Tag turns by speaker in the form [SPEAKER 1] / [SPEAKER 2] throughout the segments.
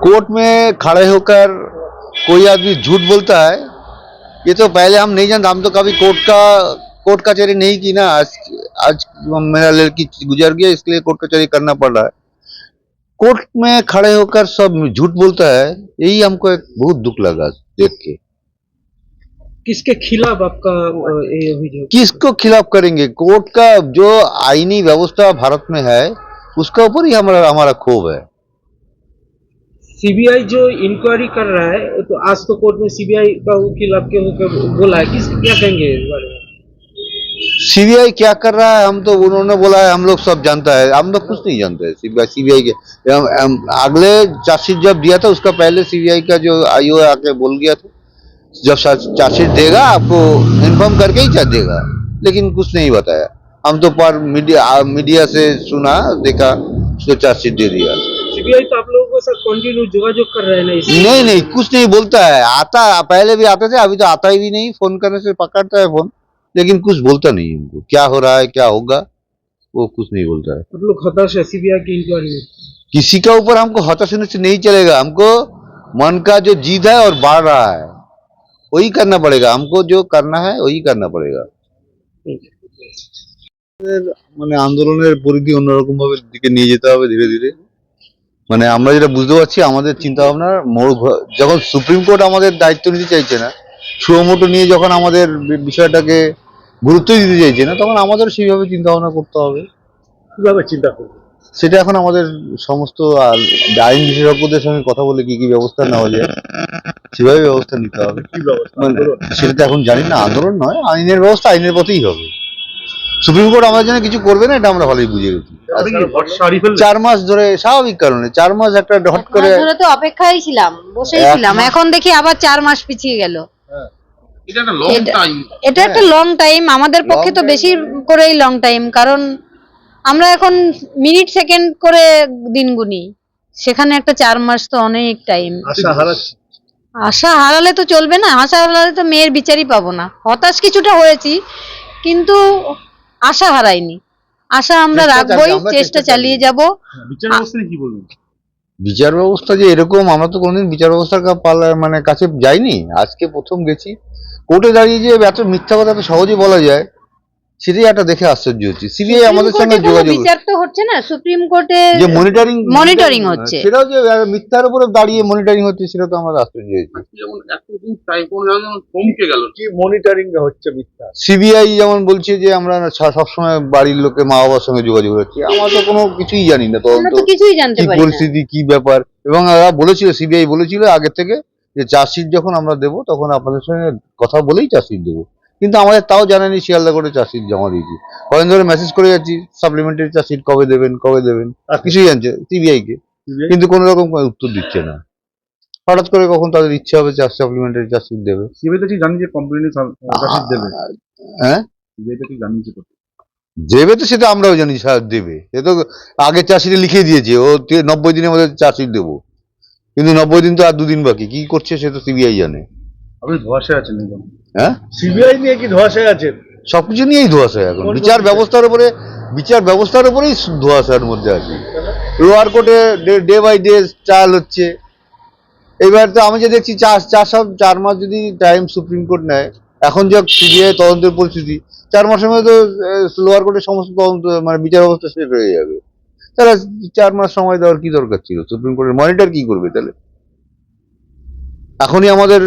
[SPEAKER 1] Court में खड़े होकर कोई आदमी झूठ बोलता है ये तो पहले हम नहीं जानते हम तो कभी कोर्ट का कोर्ट कचहरी नहीं की ना आज आज मेरा लड़की गुजर गया इसलिए कोर्ट कचहरी करना पड़ रहा है। कोर्ट में खड़े होकर सब झूठ बोलता है यही हमको एक बहुत दुख लगा देख के।
[SPEAKER 2] किसके खिलाफ आपका ये
[SPEAKER 1] किसको खिलाफ करेंगे? कोर्ट का जो आईनी व्यवस्था भारत में है उसके ऊपर ही हमारा हमारा क्षोभ है।
[SPEAKER 2] सीबीआई जो इंक्वायरी कर रहा है तो आज तो कोर्ट में सीबीआई का वकील आपके होकर बोला है किस क्या कहेंगे इस बारे में?
[SPEAKER 1] सीबीआई क्या कर रहा है? हम तो उन्होंने बोला है, हम लोग सब जानता है। हम लोग कुछ नहीं जानते सीबीआई सीबीआई के। अगले चार्जशीट जब दिया था, उसका पहले सीबीआई का जो आईओ आके बोल गया था, जब चार्जशीट देगा, आपको इन्फॉर्म करके ही चार्ज देगा। लेकिन कुछ नहीं बताया। हम तो पर मीडिया मीडिया से सुना, देखा उसको चार्जशीट दे दिया।
[SPEAKER 2] सीबीआई तो आप लोगों के साथ कंटिन्यू जोगाजोग कर रहे हैं ना इस
[SPEAKER 1] नहीं नहीं कुछ नहीं बोलता है आता पहले भी आते थे अभी तो आता ही भी नहीं फोन करने से पकड़ता है फोन लेकिन कुछ बोलता नहीं हमको क्या हो रहा है क्या होगा वो कुछ नहीं बोलता है
[SPEAKER 2] आप लोग हताश है सीबीआई की इंक्वायरी में
[SPEAKER 1] किसी के ऊपर हमको हताश होने से नहीं चलेगा हमको मन का जो जीत है और बढ़ रहा है वही करना पड़ेगा हमको जो करना है वही करना पड़ेगा
[SPEAKER 2] ठीक है
[SPEAKER 1] মানে আন্দোলনের পরিধি অন্যরকম ভাবে দিকে নিয়ে যেতে হবে ধীরে ধীরে মানে আমরা যেটা বুঝতে পারছি আমাদের চিন্তা ভাবনার মোড় যখন সুপ্রিম কোর্ট আমাদের দায়িত্ব নিতে চাইছে না সুমোটো নিয়ে যখন আমাদের বিষয়টাকে গুরুত্ব দিতে চাইছে না তখন আমাদের সেইভাবে চিন্তা ভাবনা করতে হবে।
[SPEAKER 3] কীভাবে চিন্তা করব?
[SPEAKER 1] সেটা এখন আমাদের সমস্ত আইন বিশেষজ্ঞদের সঙ্গে কথা বলে কি কি ব্যবস্থা নেওয়া যায় সেভাবে ব্যবস্থা নিতে হবে।
[SPEAKER 3] কি ব্যবস্থা?
[SPEAKER 1] মানে সেটা তো এখন জানি না আন্দোলন নয় আইনের ব্যবস্থা আইনের পথেই হবে। সুপ্রিম কোর্ট আমাদের জন্য কিছু করবে না এটা আমরা ভালোই বুঝে গেছি? চার মাস ধরে স্বাভাবিক কারণে চার মাস একটা হট করে
[SPEAKER 4] ধরে তো অপেক্ষায় ছিলাম বসেই ছিলাম এখন দেখি আবার চার মাস পিছিয়ে গেল।
[SPEAKER 5] এটা একটা লং টাইম
[SPEAKER 4] এটা একটা লং টাইম আমাদের পক্ষে তো বেশি করেই লং টাইম কারণ আমরা এখন মিনিট সেকেন্ড করে দিন গুনি। সেখানে একটা চার মাস তো অনেক টাইম
[SPEAKER 3] আশা
[SPEAKER 4] আশা হারালে তো চলবে না আশা হারালে তো মেয়ের বিচারই পাবো না। হতাশ কিছুটা হয়েছি কিন্তু আশা হারাইনি আশা আমরা রাখবোই চেষ্টা
[SPEAKER 1] চেষ্টা
[SPEAKER 4] চালিয়ে যাব।
[SPEAKER 3] বিচার ব্যবস্থা কি বলবেন?
[SPEAKER 1] বিচার ব্যবস্থা যে এরকম আমরা তো কোনোদিন বিচার ব্যবস্থার পালা মানে কাছে যাইনি। আজকে প্রথম গেছি। কোর্টে দাঁড়িয়ে যে এত মিথ্যা কথা এত সহজে বলা যায় সেটাই একটা দেখে আশ্চর্য হচ্ছে। সিবিআই আমাদের সঙ্গে যোগাযোগ
[SPEAKER 4] বিচার তো হচ্ছে না সুপ্রিম কোর্টে
[SPEAKER 1] যে মনিটরিং
[SPEAKER 4] Monitoring হচ্ছে।
[SPEAKER 1] সেটাও যে মিথ্যার উপরে দাঁড়িয়ে মনিটরিং হচ্ছে সেটা তো আমরা আশ্চর্য হয়েছি।
[SPEAKER 5] যেমন এতদিন কোনো যেমন থমকে গেল।
[SPEAKER 3] কি মনিটরিং হচ্ছে মিথ্যা?
[SPEAKER 1] সিবিআই যেমন বলছে যে আমরা সবসময় বাড়ির লোকে মা বাবার সঙ্গে যোগাযোগ রাখছি আমরা তো কোনো কিছুই জানি না
[SPEAKER 4] আমরা
[SPEAKER 1] তদন্ত
[SPEAKER 4] তো কিছুই জানতে পারি না।
[SPEAKER 1] পরিস্থিতি কি ব্যাপার। এবং ওরা বলেছিল সিবিআই বলেছিল আগে থেকে যে চার্জশিট যখন আমরা দেবো তখন আপনাদের সঙ্গে কথা বলেই চার্জশিট দেবো। কিন্তু আমাদের তাও জানানি শিয়ালদা করে চার্জশিট জমা দিয়েছি। কদিন ধরে মেসেজ করে যাচ্ছি সাপ্লিমেন্টারি চার্জশিট কবে দেবেন কবে দেবেন
[SPEAKER 3] আচ্ছা।
[SPEAKER 1] কিছুই জানছে সিবিআই কে। কিন্তু কোনো রকম উত্তর দিচ্ছে না। হঠাৎ করে কখন তাদের ইচ্ছে হবে চার্জ সাপ্লিমেন্টারি চার্জশিট দেবে?
[SPEAKER 3] সিবিআই তো ঠিক জানি যে দেবে।
[SPEAKER 1] হ্যাঁ?
[SPEAKER 3] সিবিআই তো ঠিক।
[SPEAKER 1] দেবে তো সেটা আমরাও জানি স্যার দেবে। সে তো আগে চার্জশিটে লিখে দিয়েছে ও নব্বই দিনের মধ্যে চার্জশিট দেবো। কিন্তু নব্বই দিন তো আর দুদিন বাকি কি করছে সে তো সিবিআই জানে।
[SPEAKER 3] আপনি ধোয়াশায় আছেন একদম।
[SPEAKER 1] হ্যাঁ?
[SPEAKER 3] সিবিআই নিয়ে কি ধোয়াশায় আছেন?
[SPEAKER 1] সবকিছু নিয়েই ধোয়াশা এখন। বিচার ব্যবস্থার উপরে বিচার ব্যবস্থার উপরেই ধোয়াশার মধ্যে আছে। লোয়ার কোর্টে ডে বাই ডে ট্রায়াল হচ্ছে। এবার তো আমি যে দেখছি চার চার সব চার মাস যদি টাইম সুপ্রিম কোর্ট নেয় এখন যা সিবিআই তদন্তের পরিস্থিতি চার মাসের মধ্যে তো লোয়ার কোর্টের সমস্ত তদন্ত মানে বিচার ব্যবস্থা শেষ হয়ে যাবে। তাহলে চার মাস সময় দেওয়ার কি দরকার ছিল? সুপ্রিম কোর্টের মনিটর কি করবে তাহলে? এখনই আমাদের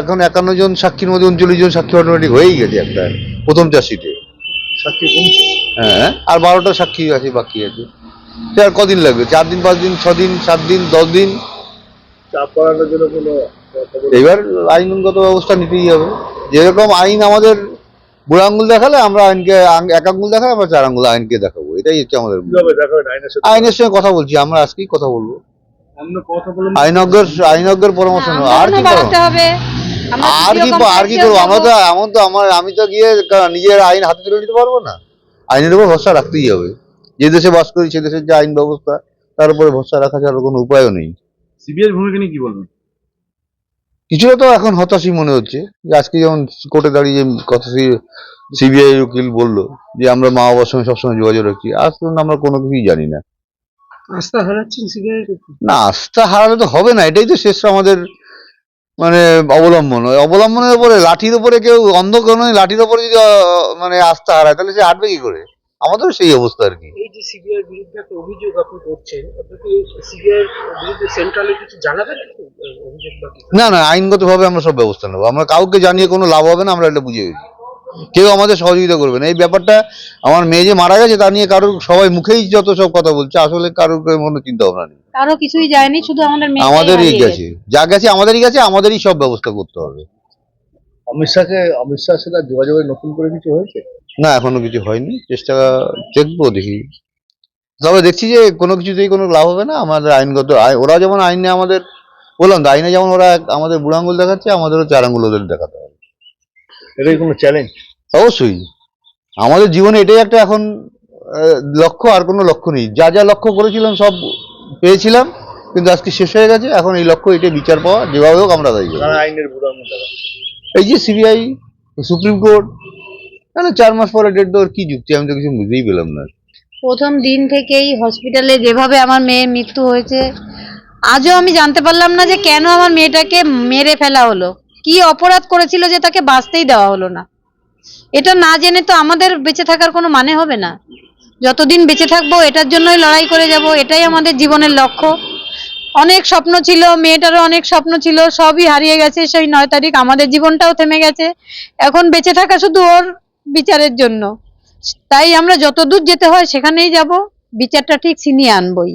[SPEAKER 1] এখন একান্ন জন সাক্ষীর মধ্যে উনচল্লিশ জন সাক্ষী অটোমেটিক হয়েই গেছে একটা প্রথম চাষিতে।
[SPEAKER 3] সাক্ষী
[SPEAKER 1] হ্যাঁ আর বারোটা সাক্ষী আছে বাকি আছে। সে আর কদিন লাগবে? চার দিন পাঁচ দিন ছ দিন সাত দিন দশ দিন? এবার আইনগত ব্যবস্থা নিতেই হবে। যেরকম আইন আমাদের বুড়ো আঙ্গুল দেখালে আমরা আইনকে এক আঙ্গুল দেখালে আমরা চার আঙ্গুল আইনকে দেখাবো। এটাই হচ্ছে আমাদের
[SPEAKER 3] আইনের
[SPEAKER 1] সঙ্গে কথা বলছি আমরা আজকেই কথা বলব। আইনজ্ঞর আইনজ্ঞর পরামর্শ নেব আর কি
[SPEAKER 4] বাড়াতে হবে।
[SPEAKER 1] আর কি আর কি করব? আমরা তো এমন তো আমার আমি তো গিয়ে নিজের আইন হাতে তুলে নিতে পারব না। আইনের উপর ভরসা রাখতেই হবে। যে দেশে বাস করি সে দেশের যে আইন ব্যবস্থা তার উপরে ভরসা রাখা ছাড়া কোনো উপায়ও নেই।
[SPEAKER 3] সিবিআই ভূমিকা নিয়ে কি বলবেন?
[SPEAKER 1] কিছুটা তো এখন হতাশই মনে হচ্ছে। যে আজকে যেমন কোর্টে দাঁড়িয়ে যে কথা সিবিআই উকিল বলল যে আমরা মা বাবার সঙ্গে সবসময় যোগাযোগ রাখছি। আজ আমরা কোনো কিছুই জানি না।
[SPEAKER 2] আস্থা হারাচ্ছেন সিবিআই
[SPEAKER 1] না আস্থা হারালে তো হবে না এটাই তো শেষ আমাদের মানে অবলম্বন। অবলম্বনের উপরে লাঠির উপরে কেউ অন্ধ কোনো লাঠির উপরে যদি মানে আস্থা হারায় তাহলে সে হাঁটবে কি করে? আমাদেরও সেই অবস্থা আর কি।
[SPEAKER 2] এই যে সিবিআই বিরুদ্ধে একটা অভিযোগ আপনি করছেন সিবিআই বিরুদ্ধে সেন্ট্রালে কিছু জানাবেন? অভিযোগ
[SPEAKER 1] না না আইনগতভাবে আমরা সব ব্যবস্থা নেব। আমরা কাউকে জানিয়ে কোনো লাভ হবে না আমরা এটা বুঝে গেছি কেউ আমাদের সহযোগিতা করবে না। এই ব্যাপারটা আমার মেয়ে যে মারা গেছে তা নিয়ে কারোর সবাই মুখেই যত সব কথা বলছে আসলে কারোর কোনো চিন্তা ভাবনা নেই।
[SPEAKER 4] কারও কিছুই যায়নি শুধু আমাদের
[SPEAKER 1] আমাদেরই গেছে। যা গেছে আমাদেরই গেছে আমাদেরই সব ব্যবস্থা করতে হবে।
[SPEAKER 3] অমিত শাহকে অমিত শাহের সাথে যোগাযোগের নতুন করে কিছু হয়েছে?
[SPEAKER 1] না এখনও কিছু হয়নি। চেষ্টা দেখব দেখি। তবে দেখছি যে কোনো কিছুতেই কোনো লাভ হবে না। আমাদের আইনগত আই- ওরা যেমন আইনে আমাদের বললাম তো আইনে যেমন ওরা আমাদের বুড়ো আঙুল দেখাচ্ছে আমাদেরও চার আঙুল ওদের দেখাতে হবে।
[SPEAKER 3] এটাই কোনো চ্যালেঞ্জ
[SPEAKER 1] অবশ্যই। আমাদের জীবনে এটাই একটা এখন লক্ষ্য আর কোনো লক্ষ্য নেই। যা যা লক্ষ্য করেছিলাম সব পেয়েছিলাম কিন্তু আজকে শেষ হয়ে গেছে। এখন এই লক্ষ্য এটাই বিচার পাওয়া যেভাবে হোক আমরা দায়ী।
[SPEAKER 3] আইনের
[SPEAKER 1] এই যে সিবিআই সুপ্রিম কোর্ট না চার মাস পরে ডেট দেওয়ার কি যুক্তি আমি তো কিছু বুঝতেই পেলাম না।
[SPEAKER 4] প্রথম দিন থেকেই হসপিটালে যেভাবে আমার মেয়ের মৃত্যু হয়েছে আজও আমি জানতে পারলাম না যে কেন আমার মেয়েটাকে মেরে ফেলা হলো। কি অপরাধ করেছিল যে তাকে বাঁচতেই দেওয়া হলো না? এটা না জেনে তো আমাদের বেঁচে থাকার কোনো মানে হবে না। যতদিন বেঁচে থাকব, এটার জন্যই লড়াই করে যাব, এটাই আমাদের জীবনের লক্ষ্য। অনেক স্বপ্ন ছিল, মেয়েটারও অনেক স্বপ্ন ছিল, সবই হারিয়ে গেছে সেই নয় তারিখ, আমাদের জীবনটাও থেমে গেছে। এখন বেঁচে থাকা শুধু ওর বিচারের জন্য। তাই আমরা যতদূর যেতে হয় সেখানেই যাব, বিচারটা ঠিক ছিনিয়ে আনবই।